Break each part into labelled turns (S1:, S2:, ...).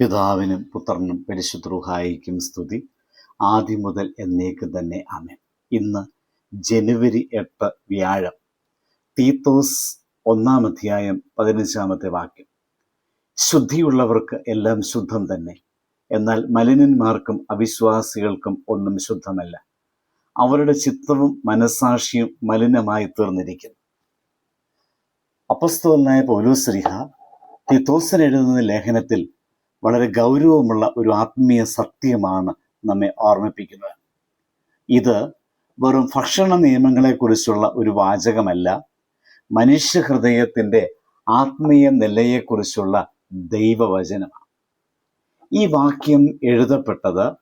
S1: പിതാവിനും പുത്രനും പരിശുദ്ധ സ്തുതി. ആദ്യം മുതൽ എന്നേക്ക് തന്നെ ആമേൻ. ഇന്ന് ജനുവരി എട്ട് വ്യാഴം തീത്തോസ് ഒന്നാം അധ്യായം പതിനഞ്ചാമത്തെ വാക്യം. ശുദ്ധിയുള്ളവർക്ക് എല്ലാം ശുദ്ധം തന്നെ എന്നാൽ മലിനന്മാർക്കും അവിശ്വാസികൾക്കും ഒന്നും ശുദ്ധമല്ല. അവരുടെ ചിത്തവും മനസാക്ഷിയും മലിനമായി തീർന്നിരിക്കുന്നു. അപ്പസ്തോലനായ പോലൂസ് തീത്തോസൻ എഴുതുന്ന ലേഖനത്തിൽ വളരെ ഗൗരവമുള്ള ഒരു ആത്മീയ സത്യമാണ് നമ്മെ ഓർമ്മിപ്പിക്കുന്നത്. ഇത് വെറും ഭക്ഷണ നിയമങ്ങളെക്കുറിച്ചുള്ള ഒരു വാചകമല്ല മനുഷ്യ ഹൃദയത്തിന്റെ ആത്മീയ നിലയെക്കുറിച്ചുള്ള ദൈവവചനമാണ്. ഈ വാക്യം എഴുതപ്പെട്ടത്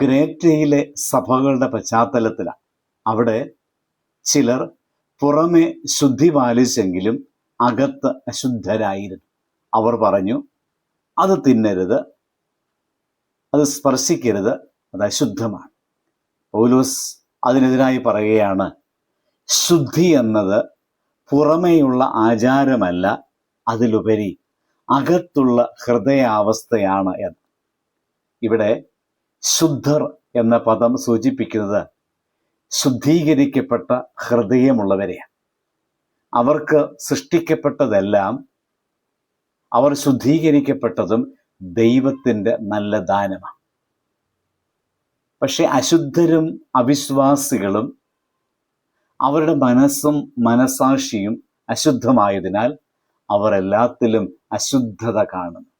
S1: ക്രേറ്റയിലെ സഭകളുടെ പശ്ചാത്തലത്തിലാണ്. അവിടെ ചിലർ പുറമെ ശുദ്ധി പാലിച്ചെങ്കിലും അകത്ത് അശുദ്ധരായിരുന്നു. അവർ പറഞ്ഞു അത് തിന്നരുത്. അത് സ്പർശിക്കരുത്. അത് അശുദ്ധമാണ്. പൗലോസ് അതിനെതിരായി പറയുകയാണ് ശുദ്ധി എന്നത് പുറമേയുള്ള ആചാരമല്ല അതിലുപരി അകത്തുള്ള ഹൃദയാവസ്ഥയാണ് എന്ന്. ഇവിടെ ശുദ്ധർ എന്ന പദം സൂചിപ്പിക്കുന്നത് ശുദ്ധീകരിക്കപ്പെട്ട ഹൃദയമുള്ളവരെയാണ്. അവർക്ക് സൃഷ്ടിക്കപ്പെട്ടതെല്ലാം അവർ ശുദ്ധീകരിക്കപ്പെട്ടതും ദൈവത്തിന്റെ നല്ല ദാനമാണ്. പക്ഷെ അശുദ്ധരും അവിശ്വാസികളും അവരുടെ മനസ്സും മനസാക്ഷിയും അശുദ്ധമായതിനാൽ അവർ എല്ലാത്തിലും അശുദ്ധത കാണുന്നു.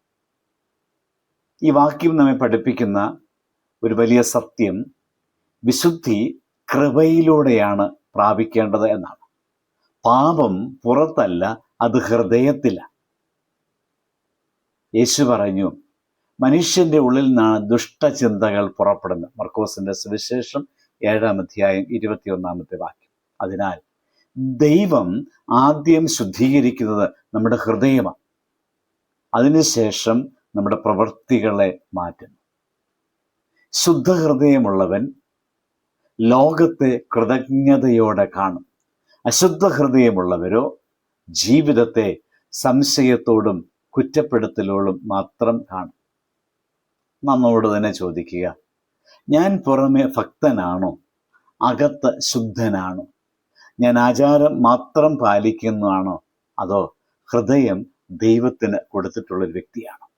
S1: ഈ വാക്യം നമ്മെ പഠിപ്പിക്കുന്ന ഒരു വലിയ സത്യം വിശുദ്ധി കൃപയിലൂടെയാണ് പ്രാപിക്കേണ്ടത് എന്നാണ്. പാപം പുറത്തല്ല അത് ഹൃദയത്തിലാണ്. യേശു പറഞ്ഞു മനുഷ്യന്റെ ഉള്ളിൽ നിന്നാണ് ദുഷ്ടചിന്തകൾ പുറപ്പെടുന്നത്. മർക്കോസിന്റെ സുവിശേഷം ഏഴാം അധ്യായം ഇരുപത്തിയൊന്നാമത്തെ വാക്യം. അതിനാൽ ദൈവം ആദ്യം ശുദ്ധീകരിക്കുന്നത് നമ്മുടെ ഹൃദയമാണ്. അതിനുശേഷം നമ്മുടെ പ്രവൃത്തികളെ മാറ്റുന്നു. ശുദ്ധ ഹൃദയമുള്ളവൻ ലോകത്തെ കൃതജ്ഞതയോടെ കാണും. അശുദ്ധ ഹൃദയമുള്ളവരോ ജീവിതത്തെ സംശയത്തോടും കുറ്റപ്പെടുത്തലോടും മാത്രം കാണും. നമ്മോട് തന്നെ ചോദിക്കുക ഞാൻ പുറമെ ഭക്തനാണോ? അകത്ത് ശുദ്ധനാണോ? ഞാൻ ആചാരം മാത്രം പാലിക്കുന്നതാണോ? അതോ ഹൃദയം ദൈവത്തിന് കൊടുത്തിട്ടുള്ളൊരു വ്യക്തിയാണോ?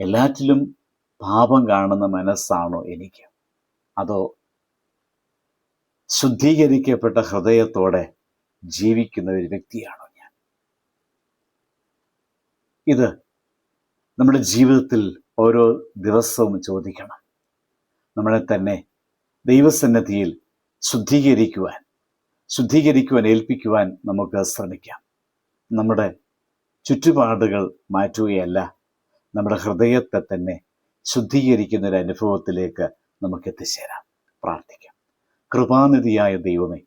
S1: എല്ലാറ്റിലും പാപം കാണുന്ന മനസ്സാണോ എനിക്ക്? അതോ ശുദ്ധീകരിക്കപ്പെട്ട ഹൃദയത്തോടെ ജീവിക്കുന്ന ഒരു വ്യക്തിയാണോ? ഇത് നമ്മുടെ ജീവിതത്തിൽ ഓരോ ദിവസവും ചോദിക്കണം. നമ്മളെ തന്നെ ദൈവസന്നദ്ധിയിൽ ശുദ്ധീകരിക്കുവാൻ ശുദ്ധീകരിക്കുവാൻ ഏൽപ്പിക്കുവാൻ നമുക്ക് ശ്രമിക്കാം. നമ്മുടെ ചുറ്റുപാടുകൾ മാറ്റുകയല്ല നമ്മുടെ ഹൃദയത്തെ തന്നെ ശുദ്ധീകരിക്കുന്ന ഒരു അനുഭവത്തിലേക്ക് നമുക്ക് എത്തിച്ചേരാം. പ്രാർത്ഥിക്കാം. കൃപാനിധിയായ ദൈവമേ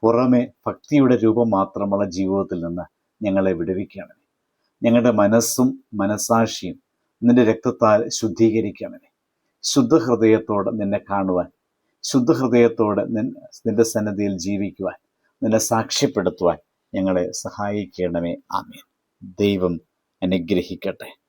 S1: പുറമെ ഭക്തിയുടെ രൂപം മാത്രമുള്ള ജീവിതത്തിൽ നിന്ന് ഞങ്ങളെ വിടുവിക്കണമേ. ഞങ്ങളുടെ മനസ്സും മനസാക്ഷിയും നിന്റെ രക്തത്താൽ ശുദ്ധീകരിക്കണമേ. ശുദ്ധഹൃദയത്തോടെ നിന്നെ കാണുവാൻ ശുദ്ധഹൃദയത്തോടെ നിന്റെ സന്നദ്ധിയിൽ ജീവിക്കുവാൻ നിന്നെ സാക്ഷ്യപ്പെടുത്തുവാൻ ഞങ്ങളെ സഹായിക്കണമേ. ആമേൻ. ദൈവം അനുഗ്രഹിക്കട്ടെ.